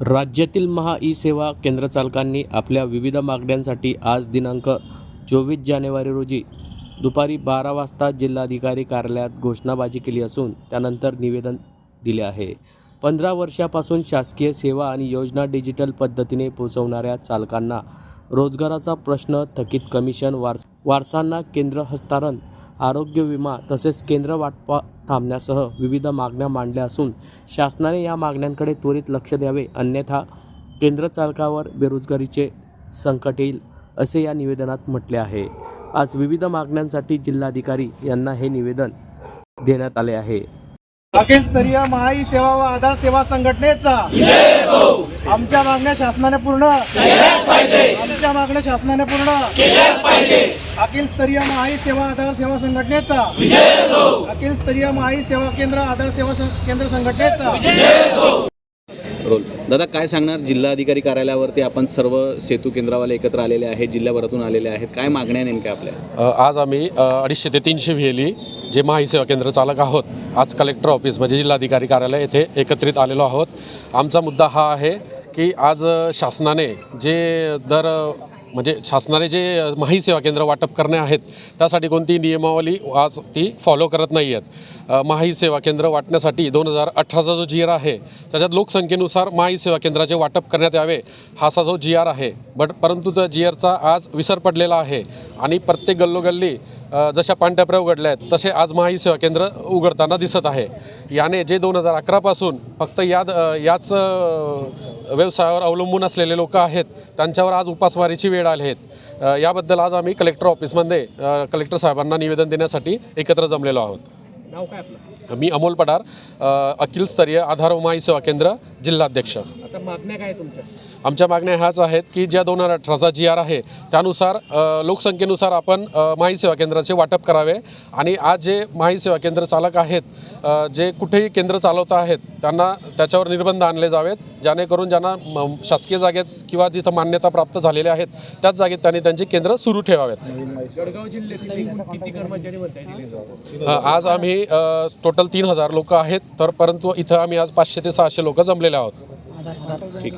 राज्यातील महा ई सेवा केंद्रचालकांनी आपल्या विविध मागण्यांसाठी आज दिनांक चोवीस जानेवारी रोजी दुपारी बारा वाजता जिल्हाधिकारी कार्यालयात घोषणाबाजी केली असून त्यानंतर निवेदन दिले आहे. पंधरा वर्षापासून शासकीय सेवा आणि योजना डिजिटल पद्धतीने पोचवणाऱ्या चालकांना रोजगाराचा प्रश्न थकीत कमिशन वारस वारसांना केंद्र हस्तांतरण आरोग्य विमा तसेच केंद्र वाटपा थांबण्यासह विविध मागण्या मांडल्या असून शासनाने या मागण्यांकडे त्वरित लक्ष द्यावे अन्यथा केंद्र चालकावर बेरोजगारीचे संकट येईल असे या निवेदनात म्हटले आहे. आज विविध मागण्यांसाठी जिल्हाधिकारी यांना हे निवेदन देण्यात आले आहे. अखिल स्तरीय महाई सेवा व आधार सेवा संघटनेचा. आमच्या मागण्या शासनाने पूर्ण. आमच्या मागण्या शासनाने पूर्ण. अखिल स्तरीय महाई सेवा आधार सेवा संघटनेचा. अखिल स्तरीय महाई सेवा केंद्र आधार सेवा केंद्र संघटनेचा. रोल. दादा काय सांगणार? जिल्हाधिकारी कार्यालयावरती आपण सर्व सेतू केंद्रावाले एकत्र आलेले आहेत जिल्ह्याभरातून आलेले आहेत. काय मागण्या नेमक्या आपल्या? आज आम्ही अडीचशे ते तीनशे व्हिएली जे माही सेवा केंद्र चालक आहोत आज कलेक्टर ऑफिस म्हणजे जिल्हाधिकारी कार्यालय येथे एकत्रित आलेलो आहोत. आमचा मुद्दा हा आहे की आज शासनाने जे दर म्हणजे शासनाने जे माही सेवा केंद्र वाटप करणे आहेत त्यासाठी कोणती नियमावली आज ती फॉलो करत नाही आहेत माही सेवा केंद्र वाटण्यासाठी दोन हजार अठराचा जो जी आर आहे त्याच्यात लोकसंख्येनुसार माही सेवा केंद्राचे वाटप करण्यात यावे हा असा जो जी आर आहे. बट परंतु त्या जी आरचा आज विसर पडलेला आहे. आणि प्रत्येक गल्लोगल्ली जशा पाणट्यापऱ्या उघडल्या आहेत तसे आज महाई सेवा केंद्र उघडताना दिसत आहे. याने जे दोन हजार अकरापासून फक्त या याच व्यवसायावर अवलंबून असलेले लोक आहेत त्यांच्यावर आज उपासमारीची वेळ आली आहेत याबद्दल आज आम्ही कलेक्टर ऑफिसमध्ये कलेक्टर साहेबांना निवेदन देण्यासाठी एकत्र जमलेलो आहोत. नाव काय आपलं? मी अमोल पडार अ, अखिल स्तरीय आधार माही सेवा केंद्र जिल्हाध्यक्ष. आता मागण्या काय तुमच्या? आमच्या मागण्या ह्याच आहेत की ज्या दोन हजार अठराचा जी आर आहे त्यानुसार लोकसंख्येनुसार आपण माही सेवा केंद्राचे वाटप करावे. आणि आज जे माही सेवा केंद्र चालक आहेत जे कुठेही केंद्र चालवत आहेत त्यांना त्याच्यावर निर्बंध आणले जावेत. जेणेकरून ज्यांना शासकीय जागेत किंवा जिथं मान्यता प्राप्त झालेल्या आहेत त्याच जागेत त्यांनी त्यांची केंद्र सुरू ठेवावेत. आज आम्ही टोटल तीन हजार लोक आहेत तर परंतु इथं आम्ही आज पाचशे ते सहाशे लोक जमलेले आहोत. ঠিক